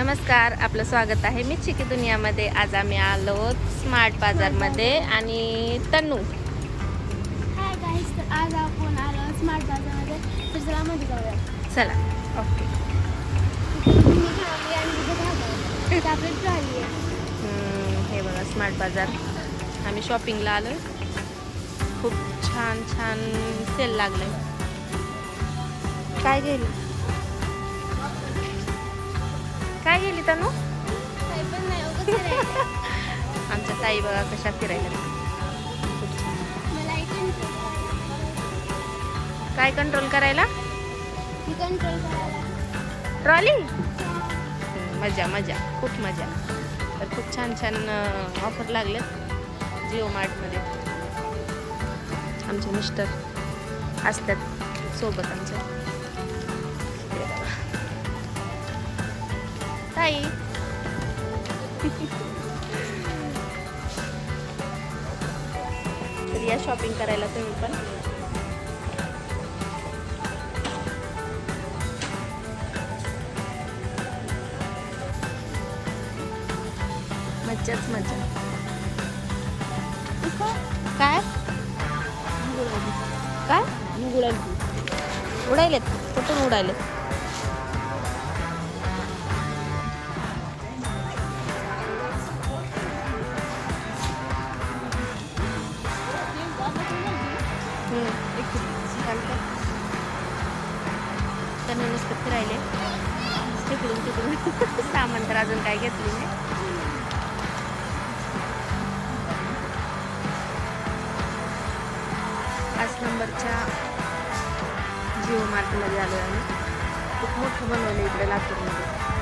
नमस्कार आपलं स्वागत आहे मी चिकी दुनियामध्ये. आज आम्ही आलो स्मार्ट बाजारमध्ये आणि तनू हाय गाईस तर आज आपण आलो स्मार्ट बाजारमध्ये. तर चला मध्ये जाऊया. चला. ओके. हे बघा स्मार्ट बाजार. आम्ही शॉपिंगला आलो खूप छान छान सेल लागले काय गेली काय गेली तनू. आमच्या ताई बघा कशा फिरायला काय कंट्रोल करायला? कंट्रोल करायला. ट्रॉली मजा मजा. खूप मजा. तर खूप छान छान ऑफर लागलेत जिओ मार्टमध्ये आमचे मिस्टर असतात सोबत आमच्या ताई तर या शॉपिंग करायला तुम्ही पण. मज्जाच मजा काय? काय? उडायलेत. कुठून उडायलेत? त्यांना नुसतं तिकडून तिकडून. सामान तर अजून काय घेतली नाही. पाच नंबरच्या जिओ मार्केटमध्ये आलो आहे आम्ही. खूप मोठं बनवलं इकडे लातूरमध्ये.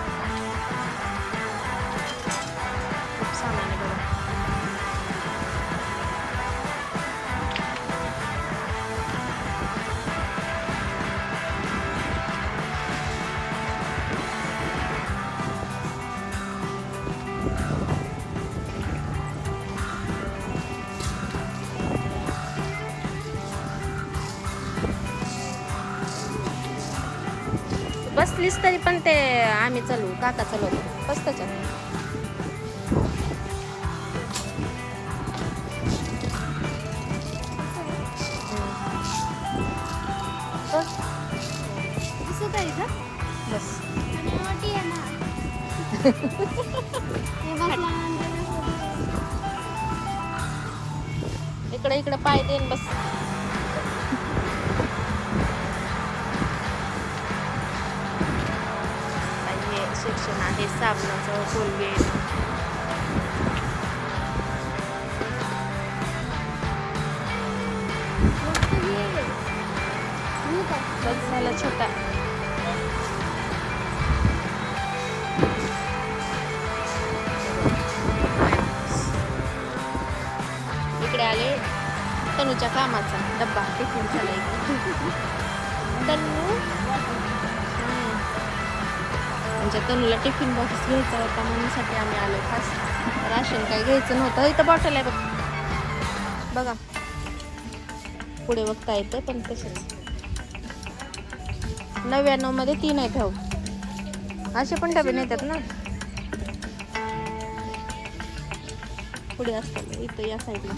असलीच तरी पण ते आम्ही चलू काका चलू. मस्तच बस. इकडे इकडे पाय देईन बस. साबणाचं कोलगेट. झाला छोटा. इकडे आले तनूच्या कामाचा डब्बा. टिफिन झाला इकडे तनू. म्हणजे आमच्या तनूला टिफिन बॉक्स घ्यायचा होता म्हणूनसाठी आम्ही आलो खास. राशन काही घ्यायचं नव्हतं. इथं बॉटल आहे बघ. बघा. पुढे बघता येतं पण तसंच. नव्याण्णवमध्ये तीन आहेत हो. असे पण डबे नेतात ना. पुढे असतात इथं या साईडला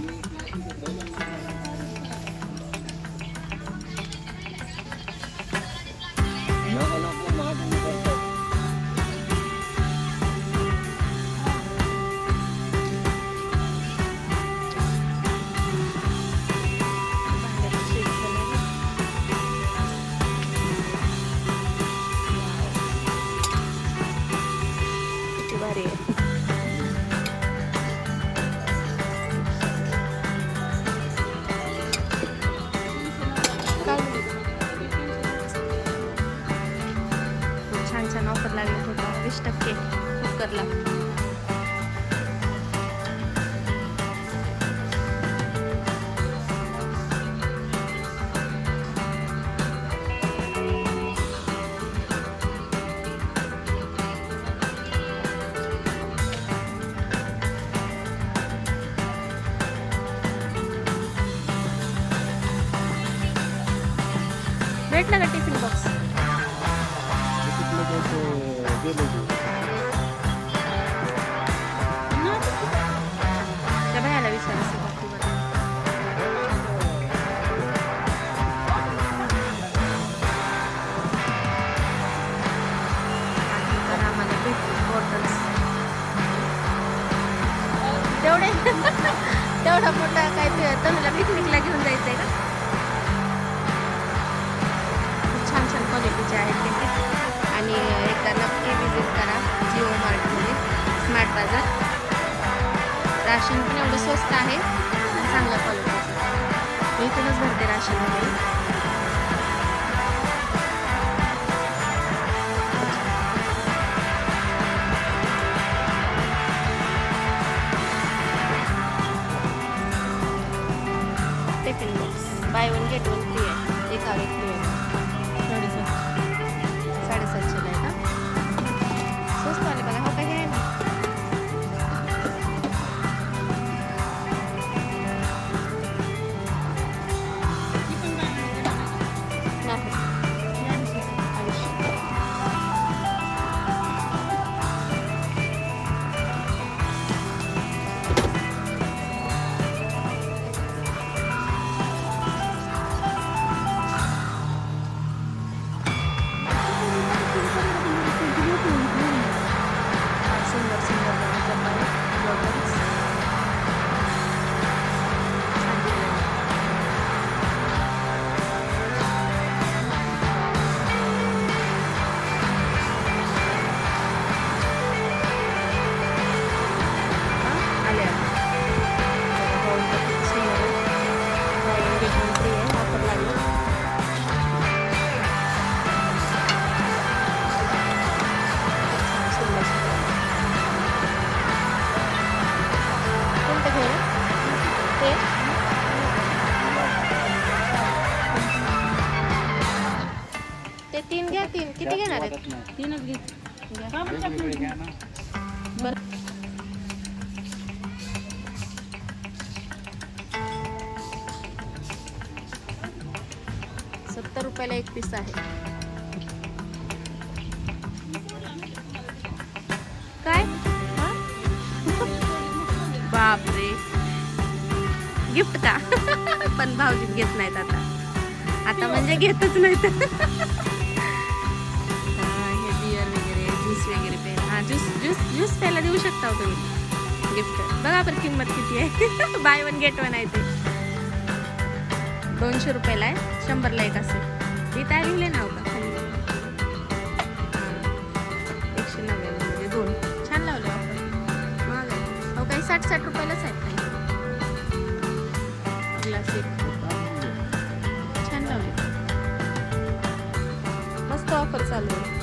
भेट का टिफिन बॉक्स? विचारायचं तेवढा मोठा काय तनुला पिकनिकला घेऊन जायचंय का? क्वालिटीचे आहेत तिथे आणि एकदा नक्की विजिट करा जिओ मार्टमध्ये स्मार्ट बाजार. राशन पण एवढं स्वस्त आहे चांगल्या क्वालिटीचं मी इथूनच भरते राशन वगैरे. सत्तर रुपयाला एक पीस आहे. काय? बापरे. गिफ्ट का? पण भाऊजीत घेत नाहीत आता. आता म्हणजे घेतच नाहीत. त्याला देऊ शकता हो तुम्ही. गिफ्ट बघा बरं किंमत किती आहे. बाय वन गेट वन आहे ते. दोनशे रुपयाला आहे. शंभरला एक असेल. इथं तयार लिहिले नाव का? एकशे नव्याण्णव म्हणजे दोन. छान लावले आपण. महाग आहे. हो काही साठ साठ रुपयालाच आहेत काही ग्लास एक. छान लावले. मस्त ऑफर चालू आहे.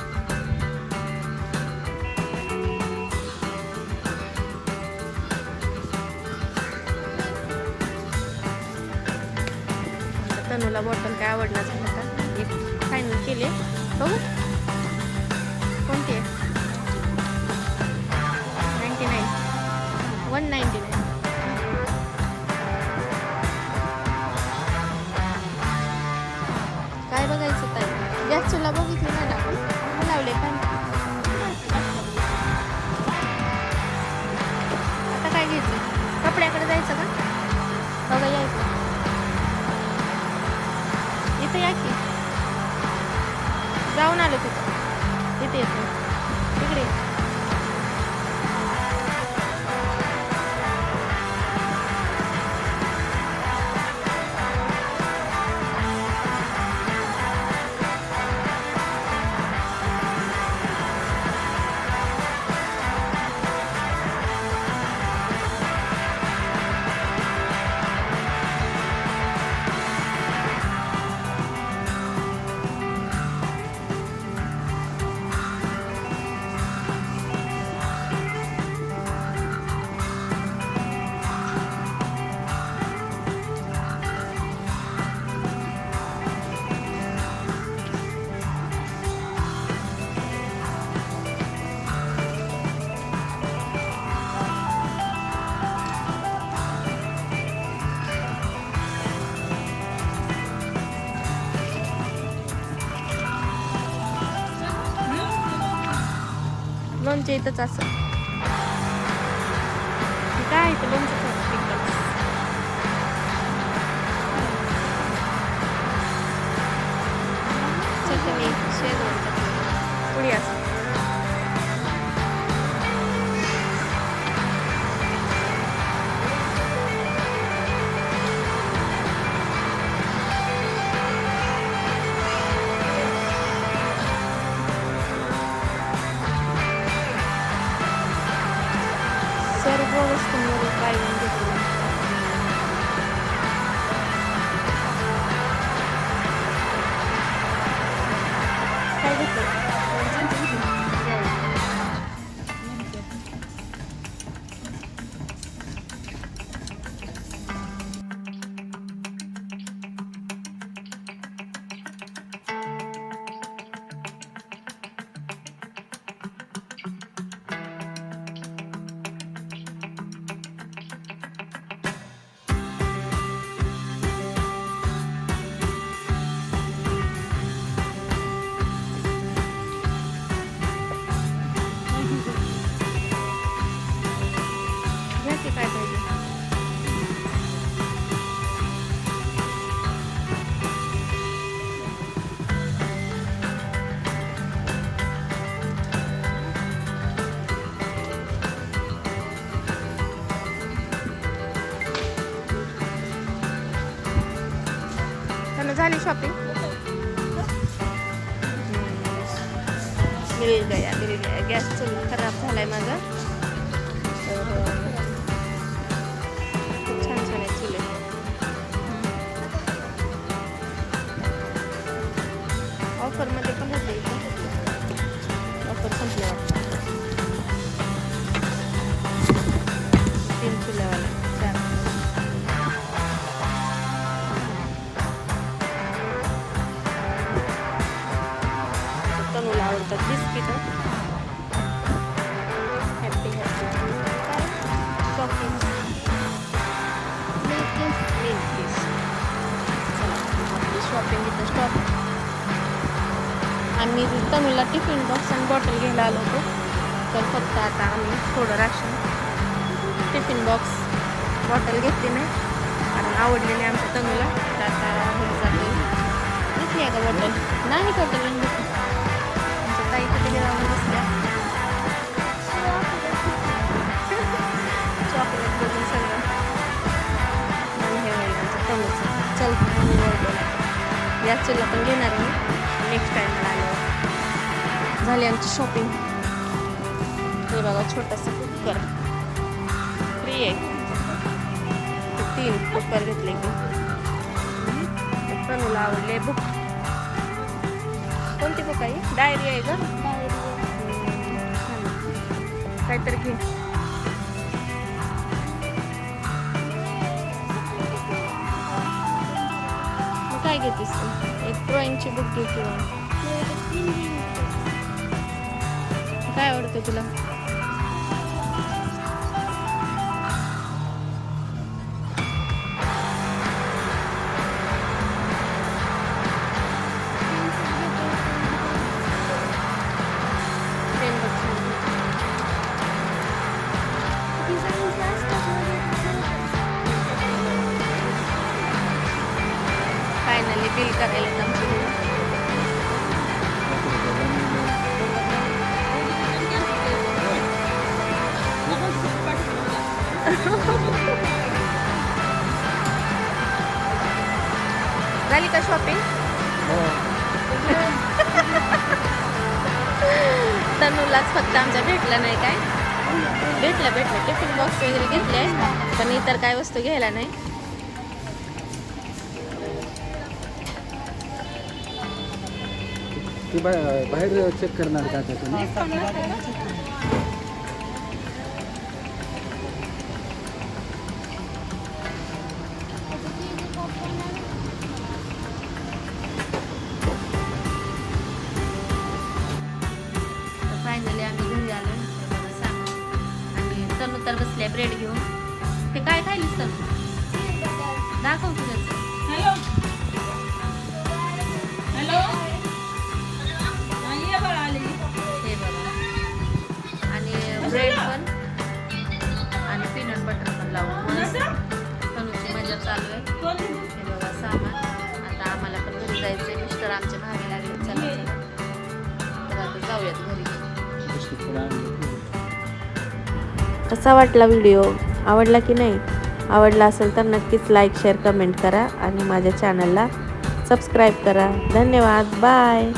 आता बॉटल काय आवडला झालं का एक फायनल केले बघू. कोणती आहे? Ninety nine one ninety nine काय बघायचं ताई? गॅस चुला बघितली ना? लोणचे इथंच असं हे काय इथं लोणचं चटणी शेजवान चटणी पुडी असं झाली शॉपिंग मिळेल गया मिळेल गया. गॅस चूल खराब आहे माझा. बॉक्स बॉटल घेतली नाही कारण आवडली नाही आमच्या तनूला तर आता घरी जाते. घेतली आहे का बॉटल नाही बॉटल घेतली आमच्या ताई तिथे जाऊन बसल्या. चॉकलेट बघून सगळं. आणि हे होईल आमचं तनूचं चल मी बोलतो या चुला पण घेणार आहे नेक्स्ट टाईमला आल्यावर. झाली आमची शॉपिंग हे बघा छोटंसं कुकर. किती आहे तीन कुकर घेतले की. तनूला आवडले बुक कोणती बुक आहे? डायरी आहे का? काहीतरी घे. काय घेतेस तू? एक ड्रॉइंगची बुक घे किंवा. काय आवडतं तुला? झाली का शॉपिंग तनूलाच फक्त आमच्या भेटलं नाही काय? भेटलं भेटलं. टिफिन बॉक्स वगैरे घेतले पण इतर काय वस्तू घ्यायला नाही. बाहेर चेक करणार का? बसल्या ब्रेड घेऊन. ते काय खायलीस तर? दाखव तू कसा वाटला व्हिडिओ? आवडला की नाही? आवडला असेल तर नक्कीच लाईक शेअर कमेंट करा आणि माझ्या चॅनलला सबस्क्राईब करा. धन्यवाद. बाय